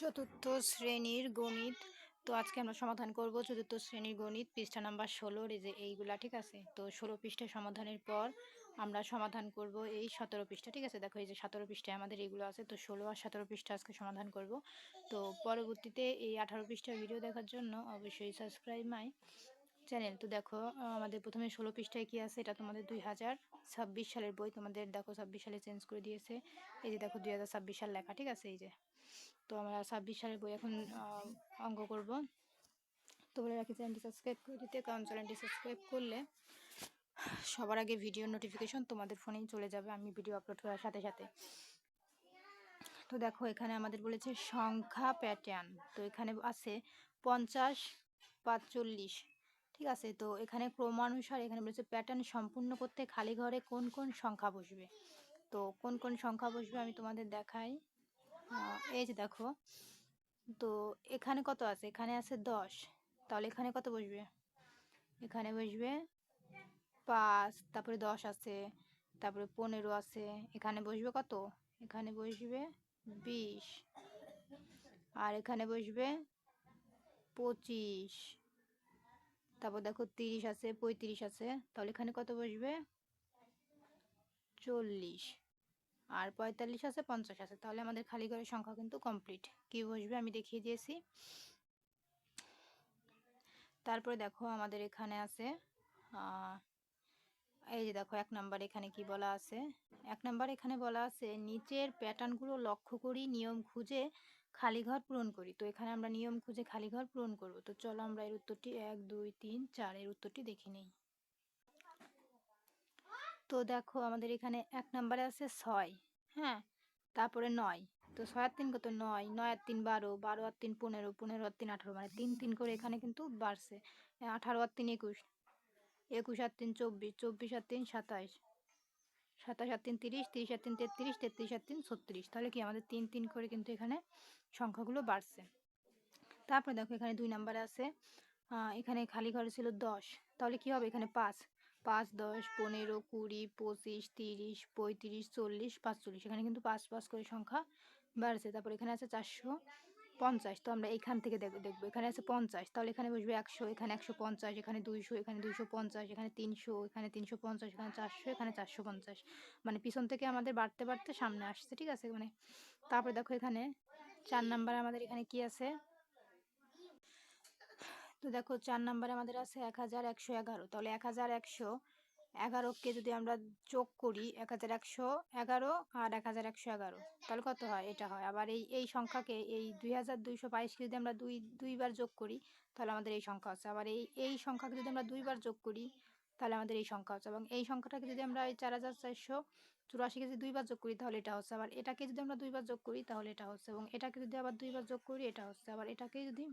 চতুর্থ শ্রেণির গণিত। তো আজকে আমরা সমাধান করব চতুর্থ শ্রেণির গণিত, পৃষ্ঠা নাম্বার ষোলোর, এই যে এইগুলা, ঠিক আছে? তো ষোলো পৃষ্ঠা সমাধানের পর আমরা সমাধান করব এই সতেরো পৃষ্ঠা, ঠিক আছে? দেখো এই যে সতেরো পৃষ্ঠায় আমাদের এইগুলো আছে, তো ষোলো আর সতেরো পৃষ্ঠা আজকে সমাধান করব। তো পরবর্তীতে এই আঠারো পৃষ্ঠার ভিডিও দেখার জন্য অবশ্যই সাবস্ক্রাইব মাই চ্যানেল তো দেখো, আমাদের প্রথমে ষোলো পৃষ্ঠায় কী আছে? এটা তোমাদের দুই হাজার ছাব্বিশ সালের বই, তোমাদের দেখো ছাব্বিশ সালে চেঞ্জ করে দিয়েছে। এই যে দেখো দুই হাজার ছাব্বিশ সাল লেখা, ঠিক আছে? এই যে তো আমরা ছাব্বিশ সালের বই এখন অঙ্ক করব। তো বলে রাখি চ্যানেলটি সাবস্ক্রাইব করে দিতে, কারণ চ্যানেলটি সাবস্ক্রাইব করলে সবার আগে ভিডিও নোটিফিকেশন তোমাদের ফোনেই চলে যাবে, আমি ভিডিও আপলোড করার সাথে সাথে। তো দেখো, এখানে আমাদের বলেছে সংখ্যা প্যাটার্ন তো এখানে আছে পঞ্চাশ পাঁচচল্লিশ, ঠিক আছে? তো এখানে ক্রমানুসার এখানে বলেছে প্যাটার্ন সম্পূর্ণ করতে খালি ঘরে কোন কোন সংখ্যা বসবে? তো কোন কোন সংখ্যা বসবে আমি তোমাদের দেখাই। এই যে দেখো, তো এখানে কত আছে? এখানে আছে দশ। তাহলে এখানে কত বসবে? এখানে বসবে পাঁচ, তারপরে দশ আছে, তারপরে পনেরো আছে। এখানে বসবে কত? এখানে বসবে বিশ। আর এখানে বসবে পঁচিশ। তারপর দেখো তিরিশ আছে, পঁয়ত্রিশ আছে। তাহলে এখানে কত বসবে? চল্লিশ। আর পঁয়তাল্লিশ আছে, পঞ্চাশ আছে। তাহলে আমাদের খালি ঘরের সংখ্যা কিন্তু কমপ্লিট কি বসবে আমি দেখিয়ে দিয়েছি। তারপরে দেখো আমাদের এখানে আছে এই যে দেখো এক নাম্বার এখানে কি বলা আছে? এক নাম্বার এখানে বলা আছে, নিচের প্যাটার্নগুলো লক্ষ্য করি, নিয়ম খুঁজে খালি ঘর পূরণ করি। তো এখানে আমরা নিয়ম খুঁজে খালি ঘর পূরণ করব। তো চলো আমরা এর উত্তরটি এক, দুই, তিন, চার এর উত্তরটি দেখে নিই। তো দেখো আমাদের এখানে এক নম্বরে আছে ছয় হ্যাঁ তারপরে নয় তো ছয় আর তিন কত নয় নয় আর তিন বারো বারো আর তিন পনেরো পনেরো আর তিন আঠারো মানে তিন তিন করে এখানে কিন্তু বাড়ছে আঠারো আর তিন একুশ একুশ আর তিন চব্বিশ চব্বিশ আর তিন সাতাইশ সাতাশ আর তিন তিরিশ তিরিশ আর তিন তেত্রিশ তেত্রিশ আর তিন ছত্রিশ তাহলে কি আমাদের তিন তিন করে কিন্তু এখানে সংখ্যাগুলো বাড়ছে তারপরে দেখো এখানে দুই নাম্বারে আছে এখানে খালি ঘরে ছিল দশ তাহলে কি হবে এখানে পাঁচ পাঁচ, দশ, পনেরো, কুড়ি, পঁচিশ, তিরিশ, পঁয়ত্রিশ, চল্লিশ, পাঁচচল্লিশ। এখানে কিন্তু পাঁচ পাঁচ করে সংখ্যা বাড়ছে। তারপর এখানে আছে চারশো পঞ্চাশ। তো আমরা এখান থেকে দেখব। এখানে আছে পঞ্চাশ। তাহলে এখানে বসবে একশো। এখানে একশো পঞ্চাশ। এখানে দুইশো। এখানে দুইশো পঞ্চাশ। এখানে তিনশো। এখানে তিনশো পঞ্চাশ। এখানে চারশো। এখানে চারশো পঞ্চাশ। মানে পিছন থেকে আমাদের বাড়তে বাড়তে সামনে আসছে। ঠিক আছে? মানে তারপরে দেখো এখানে চার নাম্বার আমাদের এখানে কি আছে? তো দেখো চার নাম্বারে আমাদের আছে এক হাজার একশো এগারো। তাহলে এক হাজার একশো এগারোকে যদি আমরা যোগ করি এক হাজার একশো এগারো আর এক হাজার একশো এগারো, তাহলে কত হয়? এটা হয়। আবার এই এই সংখ্যাকে এই দুই হাজার দুইশো বাইশকে যদি আমরা দুই, দুইবার যোগ করি, তাহলে আমাদের এই সংখ্যা হচ্ছে আবার এই এই সংখ্যাকে যদি আমরা দুইবার যোগ করি, তাহলে আমাদের এই সংখ্যা হচ্ছে এবং এই সংখ্যাটাকে যদি আমরা এই চার হাজার চারশো চুরাশিকে যদি দুইবার যোগ করি, তাহলে এটা হচ্ছে। আবার এটাকে যদি আমরা দুইবার যোগ করি, তাহলে এটা হচ্ছে। এবং এটাকে যদি আবার দুইবার যোগ করি, এটা হচ্ছে। আবার এটাকে যদি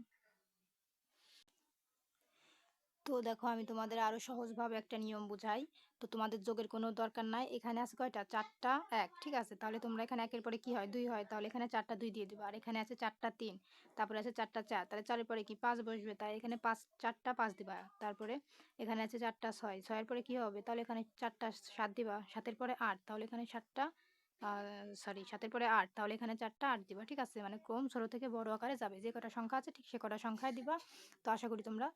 তো দেখো আমি তোমাদের আরও সহজভাবে একটা নিয়ম বুঝাই। তো তোমাদের যোগের কোনো দরকার নাই। এখানে আছে কয়টা? চারটা, এক, ঠিক আছে? তাহলে তোমরা এখানে একের পরে কি হয়? দুই হয়। তাহলে এখানে চারটা দুই দিয়ে দিবা। আর এখানে আছে চারটা তিন। তারপরে আছে চারটা চার। তাহলে চারের পরে কি? পাঁচ বসবে। তাই এখানে পাঁচ, চারটা পাঁচ দিবা। তারপরে এখানে আছে চারটা ছয়। ছয়ের পরে কি হবে? তাহলে এখানে চারটা সাত দিবা। সাতের পরে আট। তাহলে এখানে সাতটা সরি সাতের পরে আট। তাহলে এখানে চারটা আট দিবা। ঠিক আছে? মানে ক্রম ছোটো থেকে বড় আকারে যাবে। যে কটা সংখ্যা আছে, ঠিক সে কটা সংখ্যায় দিবা। তো আশা করি তোমরা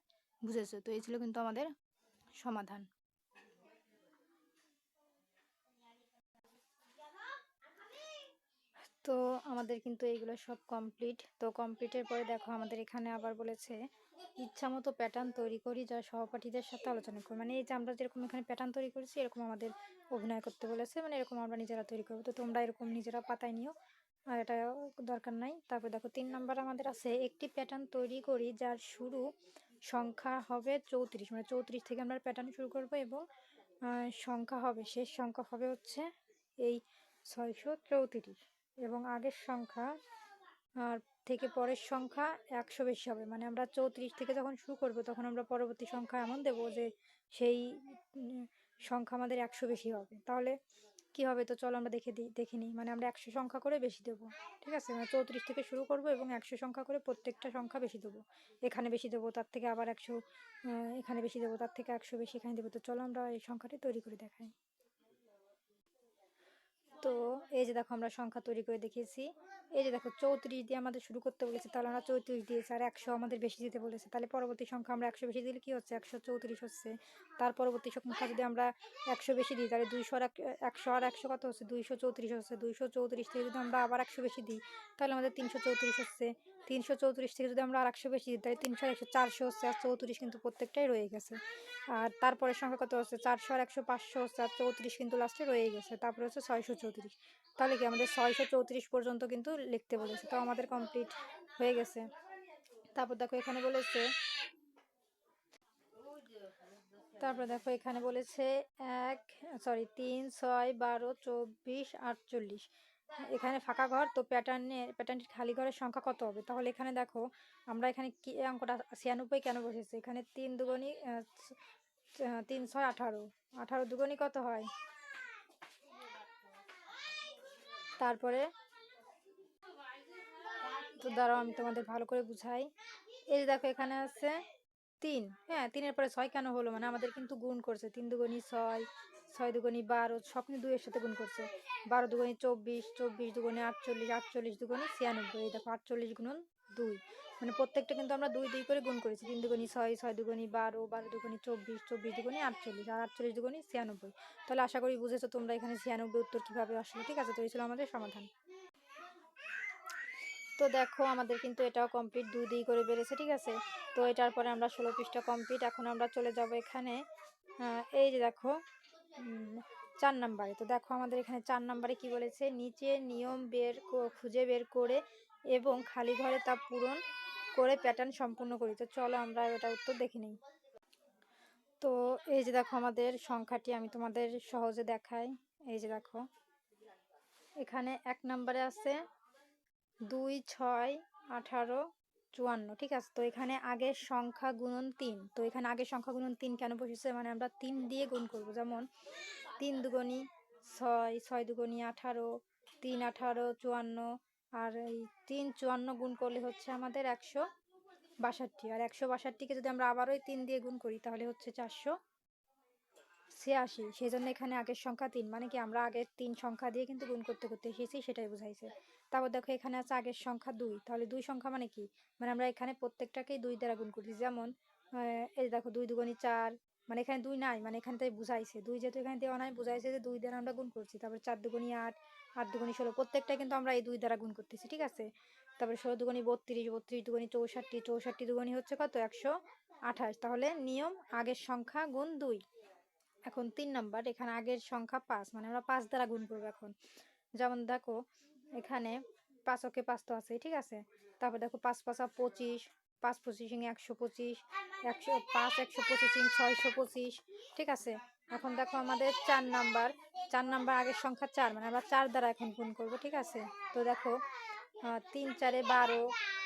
বুঝেছ? তো এই ছিল কিন্তু আমাদের সমাধান। তো আমাদের কিন্তু এইগুলো সব কমপ্লিট তো কমপ্লিটের পরে দেখো আমাদের এখানে আবার বলেছে ইচ্ছা মতো প্যাটার্ন তৈরি করি যা সহপাঠীদের সাথে আলোচনা করি। মানে এই যে আমরা যেরকম এখানে প্যাটার্ন তৈরি করেছি, এরকম আমাদের অভিনয় করতে বলেছে। মানে এরকম আমরা নিজেরা তৈরি করব। তো তোমরা এরকম নিজেরা পাতায় নিও, আর এটা দরকার নাই। তারপর দেখো তিন নাম্বার আমাদের আছে, একটি প্যাটার্ন তৈরি করি যার শুরু সংখ্যা হবে চৌত্রিশ মানে চৌত্রিশ থেকে আমরা প্যাটার্ন শুরু করব এবং সংখ্যা হবে, শেষ সংখ্যা হবে হচ্ছে এই ছয়শো চৌত্রিশ এবং আগের সংখ্যা, আর থেকে পরের সংখ্যা একশো বেশি হবে। মানে আমরা চৌত্রিশ থেকে যখন শুরু করব তখন আমরা পরবর্তী সংখ্যা এমন দেব যে সেই সংখ্যা আমাদের একশো বেশি হবে। তাহলে কি হবে? তো চলো আমরা দেখে দিই দেখে নিই। মানে আমরা একশো সংখ্যা করে বেশি দেবো। ঠিক আছে? মানে চৌত্রিশ থেকে শুরু করব এবং একশো সংখ্যা করে প্রত্যেকটা সংখ্যা বেশি দেবো। এখানে বেশি দেবো, তার থেকে আবার একশো এখানে বেশি দেবো, তার থেকে একশো বেশি এখানে দেবো। তো চলো আমরা এই সংখ্যাটি তৈরি করে দেখাই। তো এই যে দেখো, আমরা সংখ্যা তৈরি করে দেখিয়েছি। এই যে দেখো চৌত্রিশ দিয়ে আমাদের শুরু করতে বলেছে, তাহলে আমরা চৌত্রিশ দিয়েছি আর একশো আমাদের বেশি দিতে বলেছে। তাহলে পরবর্তী সংখ্যা আমরা একশো বেশি দিলে কি হচ্ছে? একশো চৌত্রিশ হচ্ছে। তার পরবর্তী সংখ্যা যদি আমরা একশো বেশি দিই, তাহলে দুইশো আর এক- একশো আর একশো কত হচ্ছে? দুইশো চৌত্রিশ হচ্ছে। দুইশো চৌত্রিশ থেকে যদি আমরা আবার একশো বেশি দিই, তাহলে আমাদের তিনশো চৌত্রিশ হচ্ছে। তিনশো চৌত্রিশ থেকে যদি আমরা আর একশো বেশি দিই, তাহলে তিনশো একশো চারশো হচ্ছে আর চৌত্রিশ কিন্তু প্রত্যেকটাই রয়ে গেছে। আর তারপরে সংখ্যা কত হচ্ছে? চারশো আর একশো পাঁচশো হচ্ছে আর চৌত্রিশ কিন্তু লাস্টে রয়ে গেছে। তারপরে হচ্ছে ছয়শো চৌত্রিশ। তাহলে কি আমাদের ছয়শো চৌত্রিশ পর্যন্ত কিন্তু লিখতে বলেছে। তো আমাদের কমপ্লিট হয়ে গেছে। তারপর দেখো এখানে বলেছে, তারপর দেখো এখানে বলেছে এক সরি তিন, ছয়, বারো, চব্বিশ, আটচল্লিশ। এখানে ফাঁকা ঘর, তো প্যাটার্নের প্যাটার্নটির খালি ঘরের সংখ্যা কত হবে? তাহলে এখানে দেখো আমরা এখানে কি অঙ্কটা ছিয়ানব্বই কেন বসেছে? এখানে তিন দুগুণি তিন, ছয়, আঠারো। আঠারো দুগুণি কত হয়? তারপরে তো দাঁড়াও, আমি তোমাদের ভালো করে বুঝাই। এই যে দেখো, এখানে আছে তিন। হ্যাঁ তিনের পরে ছয় কেন হলো? মানে আমাদের কিন্তু গুণ করছে। তিন দুগুণি ছয় ছয় দুগুণি বারো, সব কিন্তু দুইয়ের সাথে গুণ করছে। বারো দুগুণি চব্বিশ চব্বিশ দুগুণি আটচল্লিশ আটচল্লিশ দুগুনি ছিয়ানব্বই। এই দেখো, আটচল্লিশ গুণন দুই। মানে প্রত্যেকটা কিন্তু আমরা দুই দুই করে গুণ করেছি। তিন দুগুণি ছয় ছয় দুগুণি বারো বারো দুগুণি চব্বিশ চব্বিশ দুগুণি আটচল্লিশ আর আটচল্লিশ দুগুণি ছিয়ানব্বই। তাহলে আশা করি বুঝেছ তোমরা এখানে ছিয়ানব্বই উত্তর কীভাবে আসলো, ঠিক আছে? তো এই ছিল আমাদের সমাধান। তো দেখো আমাদের কিন্তু এটাও কমপ্লিট দুই দুই করে বেড়েছে, ঠিক আছে? তো এটার পরে আমরা ষোলো পৃষ্ঠা কমপ্লিট এখন আমরা চলে যাব এখানে এই যে দেখো চার নাম্বারে। তো দেখো আমাদের এখানে চার নাম্বারে কি বলেছে? নিচে নিয়ম বের খুঁজে বের করে এবং খালি ঘরে তা পূরণ করে প্যাটার্ন সম্পূর্ণ করি। তো চলো আমরা এটা উত্তর দেখে নিই। তো এই যে দেখো আমাদের সংখ্যাটি আমি তোমাদের সহজে দেখাই। এই যে দেখো, এখানে এক নম্বরে আছে দুই, ছয়, আঠারো, চুয়ান্ন, ঠিক আছে? তো এখানে আগের সংখ্যা গুণন তিন। তো এখানে আগের সংখ্যা গুণন তিন কেন বসেছে? মানে আমরা তিন দিয়ে গুণ করব। যেমন তিন দুগুণি ছয় ছয় দুগুণি আঠারো, তিন আঠারো, চুয়ান্ন আর এই তিন চুয়ান্ন গুণ করলে হচ্ছে আমাদের একশো বাষট্টি। আর একশো বাষট্টিকে যদি আমরা আবার ওই তিন দিয়ে গুণ করি, তাহলে হচ্ছে চারশো ছিয়াশি। সেই জন্য এখানে আগের সংখ্যা তিন মানে কি আমরা আগের তিন সংখ্যা দিয়ে কিন্তু গুণ করতে করতে এসেছি, সেটাই বুঝাইছে। তারপর দেখো এখানে আছে আগের সংখ্যা দুই, তাহলে দুই সংখ্যা মানে কি? মানে আমরা এখানে প্রত্যেকটাকেই দুই দ্বারা গুণ করছি যেমন এই দেখো দুই দুগুণি চার মানে এখানে দুই নাই মানে এখানে তাই বুঝাইছে। দুই যেহেতু এখানে দেওয়া নাই, বুঝাইছে যে দুই দ্বারা আমরা গুণ করছি। তারপর চার দুগুণি আট আট দুগুণি ষোলো প্রত্যেকটা কিন্তু আমরা এই দুই দ্বারা গুণ করতেছি, ঠিক আছে? তারপরে ষোলো দুগুণি বত্রিশ বত্রিশ দুগুণি চৌষট্টি চৌষট্টি দুগুণি হচ্ছে কত? একশো আঠাশ। তাহলে নিয়ম আগের সংখ্যা গুণ দুই। এখন তিন নাম্বার, এখানে আগের সংখ্যা পাঁচ মানে আমরা পাঁচ দ্বারা গুণ করব এখন। যেমন দেখো, এখানে পাঁচ পাঁচকে পাঁচ তো আছে ঠিক আছে? তারপর দেখো পাঁচ পাঁচা পঁচিশ পাঁচ পঁচিশ পঁচিশিং একশো পঁচিশ, একশো পাঁচ, একশো পঁচিশ পঁচিশিং ছয়শো পঁচিশ, ঠিক আছে? এখন দেখো আমাদের চার নাম্বার। চার নাম্বার আগের সংখ্যা চার মানে আমরা চার দ্বারা এখন গুণ করব, ঠিক আছে? তো দেখো তিন, চারে বারো,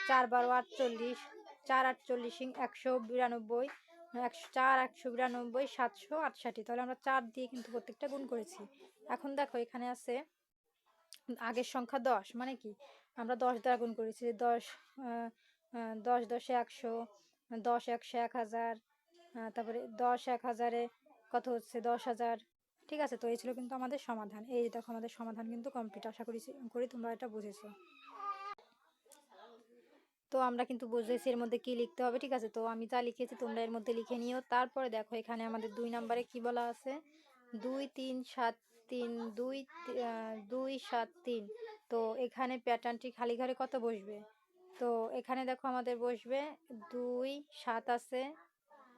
চার, বারো, আটচল্লিশ, চার, আটচল্লিশ আটচল্লিশিং একশো বিরানব্বই, একশো, চার, একশো বিরানব্বই, সাতশো আটষাটি। তাহলে আমরা চার দিয়ে কিন্তু প্রত্যেকটা গুণ করেছি। এখন দেখো, এখানে আছে আগের সংখ্যা দশ মানে কি? আমরা দশ দ্বারা গুণ করেছি। দশ দশ দশে একশো, দশ একশো এক হাজার তারপরে দশ এক হাজারে কত হচ্ছে? দশ হাজার। ঠিক আছে, তো এই ছিল কিন্তু আমাদের সমাধান। এই দেখো আমাদের সমাধান কিন্তু কমপ্লিট আশা করি করি তোমরা এটা বুঝেছ। তো আমরা কিন্তু বুঝেছি এর মধ্যে কি লিখতে হবে, ঠিক আছে? তো আমি যা লিখেছি তোমরা এর মধ্যে লিখে নিও। তারপরে দেখো, এখানে আমাদের দুই নম্বরে কি বলা আছে? দুই তিন সাত তিন, দুই দুই সাত তিন। তো এখানে প্যাটার্নটি খালি ঘরে কত বসবে? তো এখানে দেখো আমাদের বসবে দুই সাত আছে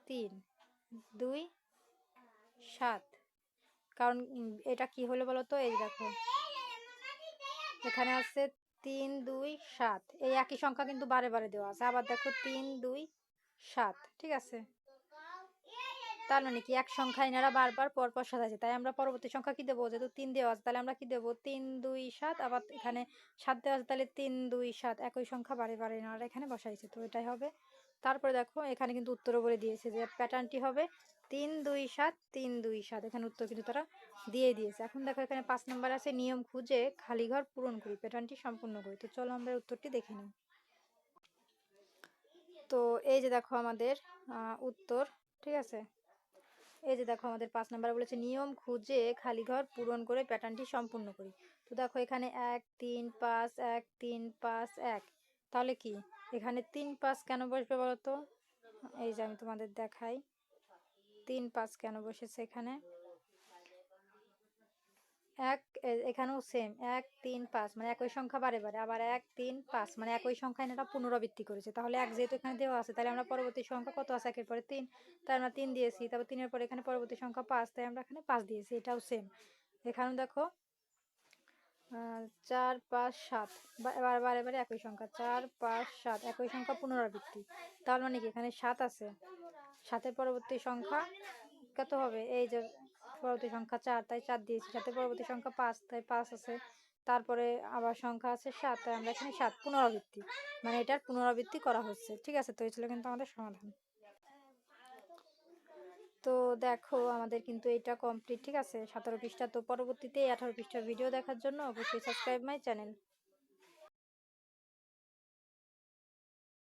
তিন, দুই সাত। কারণ এটা কি হলো বলো তো এই দেখো। এখানে আছে তিন, দুই, সাত। এই একই সংখ্যা কিন্তু বারে বারে দেওয়া আছে। আবার দেখো তিন, দুই, সাত। ঠিক আছে? তার মানে কি এক সংখ্যা এনারা বারবার পর পর সাজাচ্ছে। তাই আমরা পরবর্তী সংখ্যা কি দেবো? যেহেতু তিন দেওয়া আছে, তাহলে আমরা কি দেবো? তিন, দুই, সাত, আবার এখানে সাত দেওয়া আছে, তাহলে তিন, দুই, সাত, একই সংখ্যা বারে বারে এনারা এখানে বসাইছে। তো এটাই হবে। তারপরে দেখো, এখানে কিন্তু উত্তরও বলে দিয়েছে যে প্যাটার্নটি হবে তিন, দুই, সাত, তিন, দুই, সাত। এখানে উত্তর কিন্তু তারা দিয়ে দিয়েছে। এখন দেখো, এখানে পাঁচ নম্বর আছে, নিয়ম খুঁজে খালি ঘর পূরণ করি প্যাটার্নটি সম্পূর্ণ করি। তো চলো আমরা উত্তরটি দেখে নিই। তো এই যে দেখো আমাদের উত্তর, ঠিক আছে? এই যে দেখো আমাদের পাঁচ নাম্বার বলেছে, নিয়ম খুঁজে খালি ঘর পূরণ করে প্যাটার্নটি সম্পূর্ণ করি। তো দেখো এখানে এক, তিন, পাঁচ, এক, তিন, পাঁচ, এক। তাহলে কি? এখানে তিন, পাঁচ কেন বসবে বলো তো? এই যে আমি তোমাদের দেখাই। তিন, পাঁচ কেন বসেছে এখানে? এক এখানেও সেম এক, তিন, পাঁচ মানে একই সংখ্যা বারে বারে, আবার এক, তিন, পাঁচ মানে একই সংখ্যা এটা পুনরাবৃত্তি করেছে। তাহলে এক যেহেতু এখানে দেওয়া আছে, তাহলে আমরা পরবর্তী সংখ্যা কত আছে? একের পরে তিন, তাই আমরা তিন দিয়েছি, তারপর তিনের পরে এখানে পরবর্তী সংখ্যা পাঁচ, তাই আমরা এখানে পাঁচ দিয়েছি, এটাও সেম এখানেও দেখো চার, পাঁচ, সাত এবার বারে বারে একই সংখ্যা, চার, পাঁচ, সাত, একই সংখ্যা পুনরাবৃত্তি। তার মানে কি? এখানে সাত আছে। সাতের পরবর্তী সংখ্যা কত হবে? এই যে পরবর্তী সংখ্যা চার, তাই চার দিয়েছি। সাথে পরবর্তী সংখ্যা পাঁচ, তাই পাঁচ আছে। তারপরে আবার সংখ্যা আছে সাত, তাই আমরা এখানে সাত পুনরাবৃত্তি। মানে এটার পুনরাবৃত্তি করা হচ্ছে। ঠিক আছে? তো এই ছিল কিন্তু আমাদের সমাধান। তো দেখো, আমাদের কিন্তু এটা কমপ্লিট ঠিক আছে? সতেরো পৃষ্ঠা। তো পরবর্তীতে আঠারো পৃষ্ঠার ভিডিও দেখার জন্য অবশ্যই সাবস্ক্রাইব মাই চ্যানেল